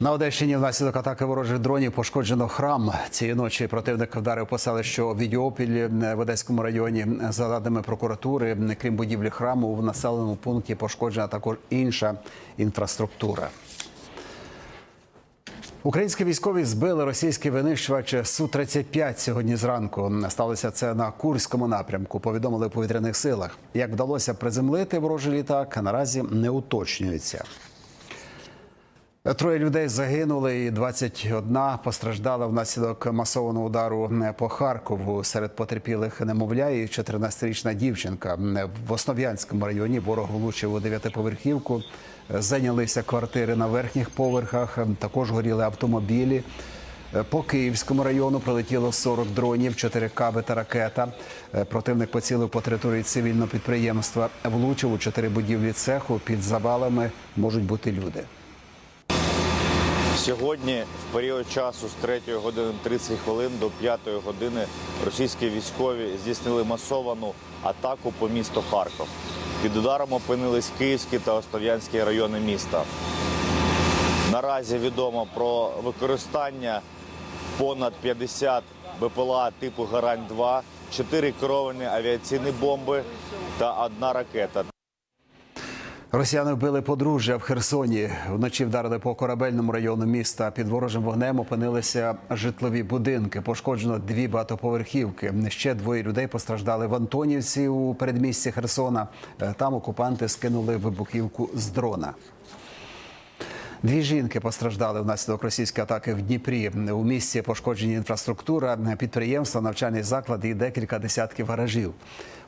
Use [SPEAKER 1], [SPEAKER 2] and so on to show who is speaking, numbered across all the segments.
[SPEAKER 1] На Одещині внаслідок атаки ворожих дронів пошкоджено храм. Цієї ночі противник вдарив по селищу Відіопіль в Одеському районі. За даними прокуратури, крім будівлі храму, в населеному пункті пошкоджена також інша інфраструктура. Українські військові збили російський винищувач Су-35 сьогодні зранку. Сталося це на Курському напрямку. Повідомили у повітряних силах. Як вдалося приземлити ворожий літак, наразі не уточнюється. Троє людей загинули, і 21 постраждала внаслідок масованого удару по Харкову. Серед потерпілих немовля і 14-річна дівчинка. В Основ'янському районі ворог влучив у дев'ятиповерхівку. Зайнялися квартири на верхніх поверхах. Також горіли автомобілі. По Київському району прилетіло 40 дронів, 4 каби та ракета. Противник поцілив по території цивільного підприємства. Влучив у чотири будівлі цеху. Під завалами можуть бути люди.
[SPEAKER 2] Сьогодні, в період часу з 3 години 30 хвилин до 5 години, російські військові здійснили масовану атаку по місту Харків. Під ударом опинились Київські та Остов'янські райони міста. Наразі відомо про використання понад 50 БПЛА типу Гарань-2, 4 керовані авіаційні бомби та одна ракета.
[SPEAKER 1] Росіяни вбили подружжя в Херсоні. Вночі вдарили по корабельному району міста. Під ворожим вогнем опинилися житлові будинки. Пошкоджено дві багатоповерхівки. Ще двоє людей постраждали в Антонівці у передмісті Херсона. Там окупанти скинули вибухівку з дрона. Дві жінки постраждали внаслідок російської атаки в Дніпрі. У місті пошкоджені інфраструктура, підприємства, навчальні заклади і декілька десятків гаражів.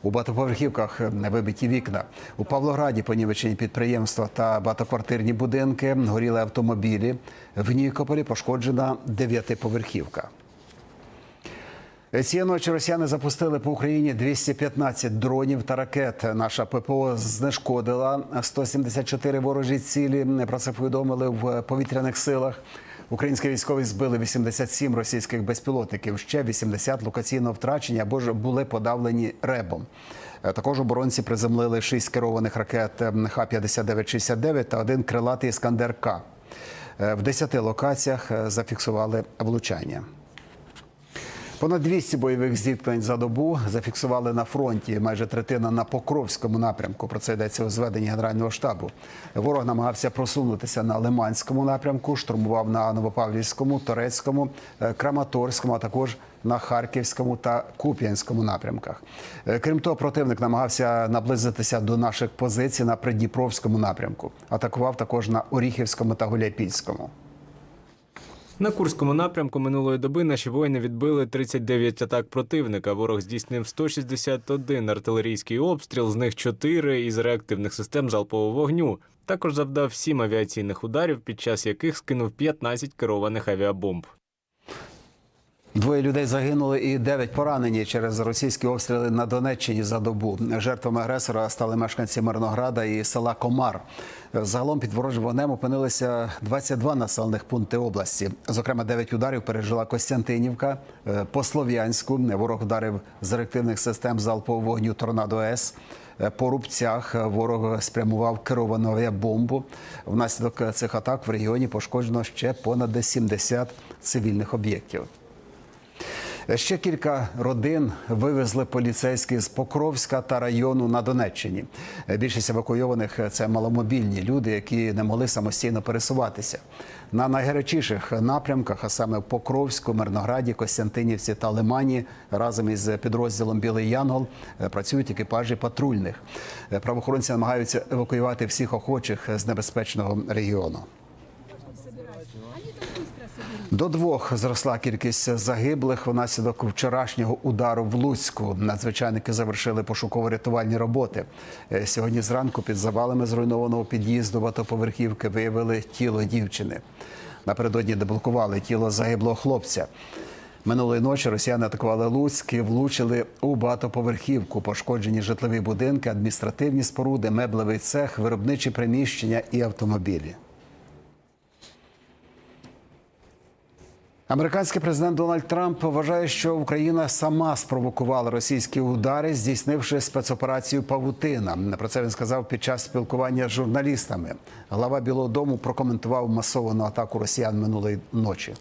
[SPEAKER 1] У багатоповерхівках вибиті вікна. У Павлограді понівечені підприємства та багатоквартирні будинки, горіли автомобілі. В Нікополі пошкоджена дев'ятиповерхівка. Цієї ночі росіяни запустили по Україні 215 дронів та ракет. Наша ППО знешкодила 174 ворожі цілі. Про це повідомили в повітряних силах. Українські військові збили 87 російських безпілотників. Ще 80 локаційно втрачені або ж були подавлені ребом. Також оборонці приземлили 6 керованих ракет Х-59-69 та один крилатий Іскандер К. В 10 локаціях зафіксували влучання. Понад 200 бойових зіткнень за добу зафіксували на фронті. Майже третина на Покровському напрямку. Про це йдеться у зведенні Генерального штабу. Ворог намагався просунутися на Лиманському напрямку, штурмував на Новопавлівському, Торецькому, е, Краматорському, а також на Харківському та Куп'янському напрямках. Е, Крім того, противник намагався наблизитися до наших позицій на Придніпровському напрямку. Атакував також на Оріхівському та Гуляйпільському.
[SPEAKER 3] На Курському напрямку минулої доби наші воїни відбили 39 атак противника. Ворог здійснив 161 артилерійський обстріл, з них 4 із реактивних систем залпового вогню. Також завдав 7 авіаційних ударів, під час яких скинув 15 керованих авіабомб.
[SPEAKER 1] Двоє людей загинули і дев'ять поранені через російські обстріли на Донеччині за добу. Жертвами агресора стали мешканці Мирнограда і села Комар. Загалом під ворожим вогнем опинилися 22 населених пункти області. Зокрема, 9 ударів пережила Костянтинівка. Е, По Слов'янську ворог вдарив з реактивних систем залпового вогню Торнадо С. Е, По рубцях ворог спрямував керовану авіабомбу. Внаслідок цих атак в регіоні пошкоджено ще понад 70 цивільних об'єктів. Ще кілька родин вивезли поліцейські з Покровська та району на Донеччині. Більшість евакуйованих це маломобільні люди, які не могли самостійно пересуватися. На найгарячіших напрямках, а саме в Покровську, Мирнограді, Костянтинівці та Лимані, разом із підрозділом Білий Янгол працюють екіпажі патрульних. Правоохоронці намагаються евакуювати всіх охочих з небезпечного регіону. До двох зросла кількість загиблих внаслідок вчорашнього удару в Луцьку. Надзвичайники завершили пошуково-рятувальні роботи. Е, Сьогодні зранку під завалами зруйнованого під'їзду багатоповерхівки виявили тіло дівчини. Напередодні деблокували тіло загиблого хлопця. Минулої ночі росіяни атакували Луцьк і влучили у багатоповерхівку. Пошкоджені житлові будинки, адміністративні споруди, меблевий цех, виробничі приміщення і автомобілі. Американський президент Дональд Трамп вважає, що Україна сама спровокувала російські удари, здійснивши спецоперацію Павутина. Про це він сказав під час спілкування з журналістами. Глава Білого Дому прокоментував масовану атаку росіян минулої ночі.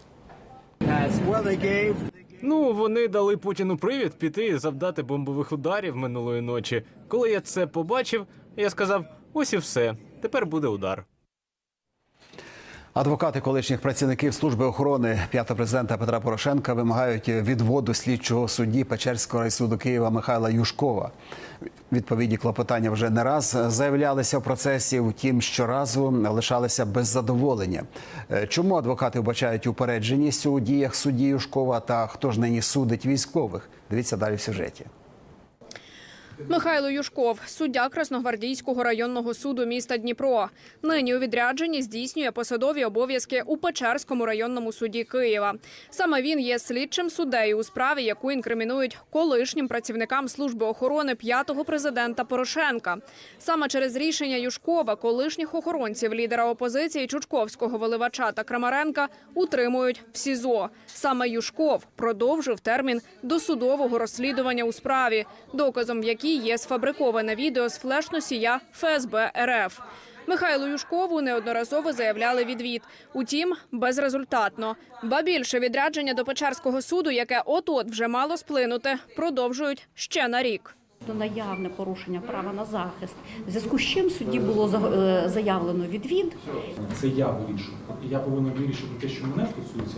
[SPEAKER 3] Ну, вони дали Путіну привід піти і завдати бомбових ударів минулої ночі. Коли я це побачив, я сказав: ось і все. Тепер буде удар.
[SPEAKER 1] Адвокати колишніх працівників служби охорони п'ятого президента Петра Порошенка вимагають відводу слідчого судді Печерського райсуду Києва Михайла Юшкова. Відповідні клопотання вже не раз заявлялися в процесі, втім щоразу лишалися без задоволення. Е, Чому адвокати вбачають упередженість у діях судді Юшкова та хто ж нині судить військових? Дивіться далі в сюжеті.
[SPEAKER 4] Михайло Юшков, суддя Красногвардійського районного суду міста Дніпро. Нині у відрядженні здійснює посадові обов'язки у Печерському районному суді Києва. Саме він є слідчим суддею у справі, яку інкримінують колишнім працівникам служби охорони п'ятого президента Порошенка. Саме через рішення Юшкова колишніх охоронців лідера опозиції Чучковського Виливача та Крамаренка утримують в СІЗО. Саме Юшков продовжив термін досудового розслідування у справі, доказом в якій є сфабриковане відео з флеш-носія ФСБ РФ. Михайлу Юшкову неодноразово заявляли відвід. Утім, безрезультатно. Ба більше відрядження до Печерського суду, яке от-от вже мало сплинути, продовжують ще на рік.
[SPEAKER 5] До наявне порушення права на захист, в зв'язку з чим судді було е, заявлено відвід.
[SPEAKER 6] Це я вирішую. Я повинен вирішити те, що мене стосується,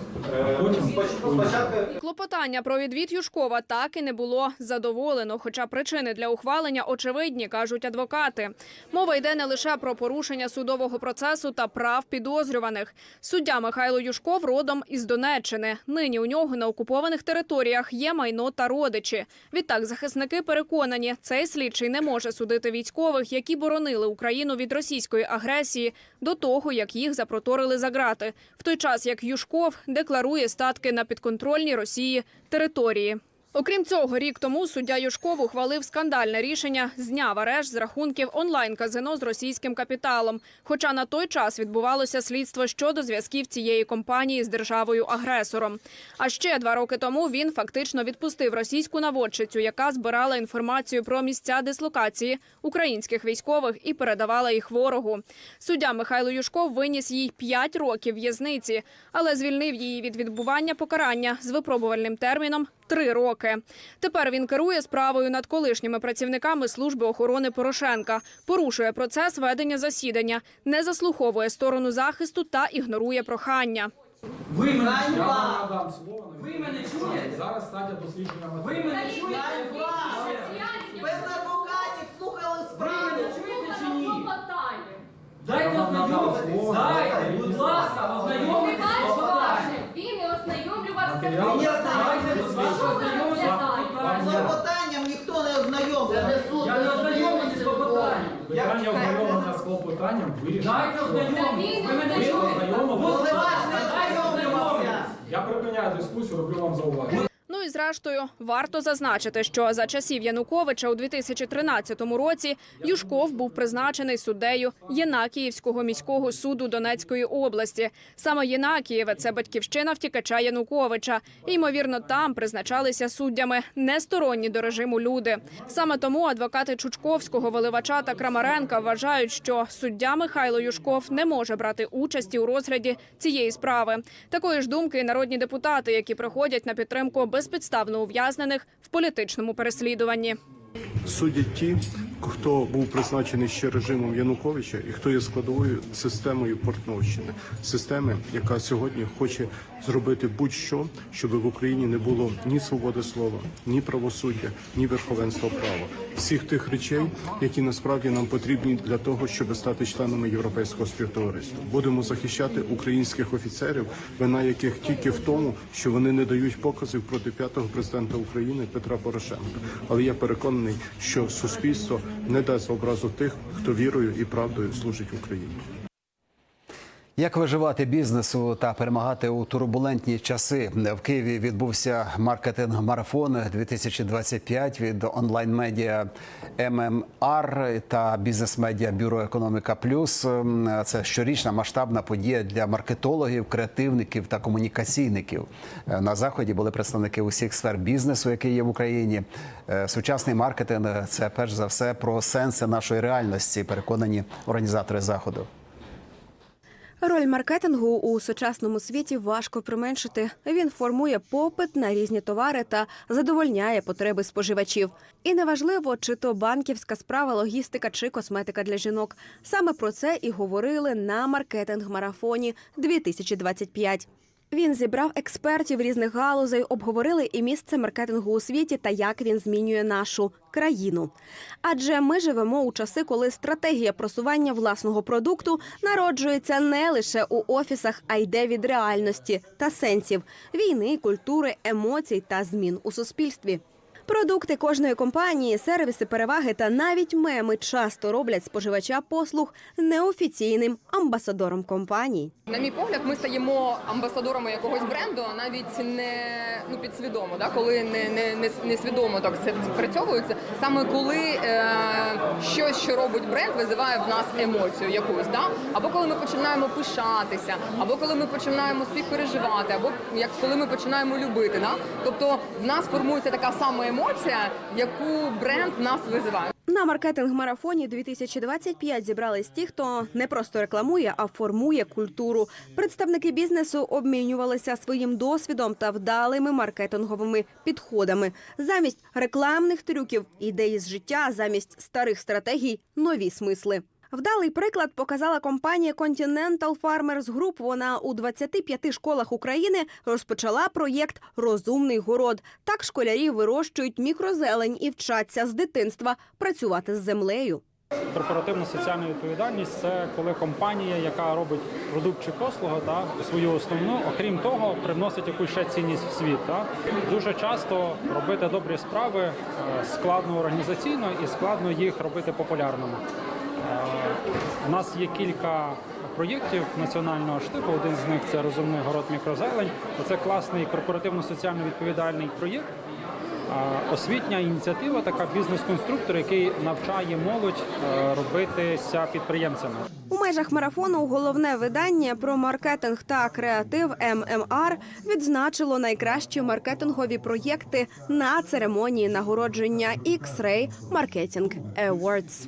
[SPEAKER 6] а потім
[SPEAKER 4] Клопотання про відвід Юшкова так і не було задоволено. Хоча причини для ухвалення очевидні, кажуть адвокати. Мова йде не лише про порушення судового процесу та прав підозрюваних. Суддя Михайло Юшков родом із Донеччини. Нині у нього на окупованих територіях є майно та родичі. Відтак захисники переконані, цей слідчий не може судити військових, які боронили Україну від російської агресії до того, як їх запроторили за грати, в той час як Юшков декларує статки на підконтрольній Росії території. Окрім цього, рік тому суддя Юшков ухвалив скандальне рішення зняв арешт з рахунків онлайн-казино з російським капіталом. Хоча на той час відбувалося слідство щодо зв'язків цієї компанії з державою-агресором. А ще два роки тому він фактично відпустив російську наводчицю, яка збирала інформацію про місця дислокації українських військових і передавала їх ворогу. Суддя Михайло Юшков виніс їй 5 років в'язниці, але звільнив її від відбування покарання з випробувальним терміном три роки. Тепер він керує справою над колишніми працівниками служби охорони Порошенка, порушує процес ведення засідання, не заслуховує сторону захисту та ігнорує прохання.
[SPEAKER 6] ви мене я вам надам слово. Ви мене чуєте? Зараз стадія дослідження. Ви мене
[SPEAKER 7] Без адвокатів слухали справу.
[SPEAKER 6] Дайте ознайомитись. Дайте, будь ласка, ознайомитись.
[SPEAKER 8] Він не ознайомлювався
[SPEAKER 6] Матеріал.
[SPEAKER 8] з
[SPEAKER 6] Дайте, будь ласка, ознайомитись з
[SPEAKER 7] З
[SPEAKER 6] клопотанням.
[SPEAKER 7] ніхто не ознайомився.
[SPEAKER 6] Я не ознайомлений з клопотанням. Питання ознайомлення з клопотанням вирішено. Дайте ознайомитись. Ви мене чуєте?
[SPEAKER 7] Вливач не ознайомлювався.
[SPEAKER 6] Я припиняю дискусію, роблю вам зауваження.
[SPEAKER 4] Зрештою, варто зазначити, що за часів Януковича у 2013 році Юшков був призначений суддею Єнакіївського міського суду Донецької області. Саме Єнакієве – це батьківщина втікача Януковича. Ймовірно, там призначалися суддями несторонні до режиму люди. Саме тому адвокати Чучковського, Виливача та Крамаренка вважають, що суддя Михайло Юшков не може брати участі у розгляді цієї справи. Такої ж думки і народні депутати, які приходять на підтримку безпідставно ув'язнених в політичному переслідуванні.
[SPEAKER 9] Судять ті, хто був призначений ще режимом Януковича і хто є складовою системою Портновщини, системи, яка сьогодні хоче зробити будь-що, щоб в Україні не було ні свободи слова, ні правосуддя, ні верховенства права. Всіх тих речей, які насправді нам потрібні для того, щоб стати членами європейського співтовариства. Будемо захищати українських офіцерів, вина яких тільки в тому, що вони не дають показів проти п'ятого президента України Петра Порошенка. Але я переконаний, що суспільство не дасть образу тих, хто вірою і правдою служить Україні.
[SPEAKER 1] Як виживати бізнесу та перемагати у турбулентні часи в Києві відбувся маркетинг-марафон 2025 від онлайн-медіа ММР та бізнес-медіа Бюро Економіка Плюс. Це щорічна масштабна подія для маркетологів, креативників та комунікаційників. На заході були представники усіх сфер бізнесу, який є в Україні. Е, Сучасний маркетинг це перш за все про сенси нашої реальності. Переконані організатори заходу.
[SPEAKER 8] Роль маркетингу у сучасному світі важко применшити. Він формує попит на різні товари та задовольняє потреби споживачів. І неважливо, чи то банківська справа, логістика чи косметика для жінок. Саме про це і говорили на маркетинг-марафоні 2025. Він зібрав експертів різних галузей, обговорили і місце маркетингу у світі та як він змінює нашу країну. Адже ми живемо у часи, коли стратегія просування власного продукту народжується не лише у офісах, а йде від реальності та сенсів війни, культури, емоцій та змін у суспільстві. Продукти кожної компанії, сервіси, переваги та навіть меми часто роблять споживача послуг неофіційним амбасадором компанії.
[SPEAKER 10] На мій погляд, ми стаємо амбасадорами якогось бренду, а навіть не ну підсвідомо, да, коли не, не, не, не свідомо так це спрацьовується. Саме коли е, щось, що робить бренд, визиває в нас емоцію якусь, да? або коли ми починаємо пишатися, або коли ми починаємо співпереживати, або як коли ми починаємо любити. Да? Тобто в нас формується така сама емоція, яку бренд нас визиває.
[SPEAKER 8] На маркетинг-марафоні 2025 зібрались ті, хто не просто рекламує, а формує культуру. Представники бізнесу обмінювалися своїм досвідом та вдалими маркетинговими підходами. Замість рекламних трюків, ідеї з життя, замість старих стратегій нові смисли. Вдалий приклад показала компанія Continental Farmers Group. Вона у 25 школах України розпочала проєкт Розумний город. Так школярі вирощують мікрозелень і вчаться з дитинства працювати з землею.
[SPEAKER 6] Корпоративна соціальна відповідальність це коли компанія, яка робить продукт чи послугу, та свою основну, окрім того, привносить якусь ще цінність в світ. Та. Дуже часто робити добрі справи е, складно організаційно і складно їх робити популярними. У нас є кілька проєктів національного штибу. Один з них це розумний город мікрозелень. Це класний корпоративно-соціально відповідальний проєкт. Освітня ініціатива, така бізнес-конструктор, який навчає молодь е, робитися підприємцями.
[SPEAKER 8] У межах марафону головне видання про маркетинг та креатив ММР відзначило найкращі маркетингові проєкти на церемонії нагородження X-Ray Marketing Awards.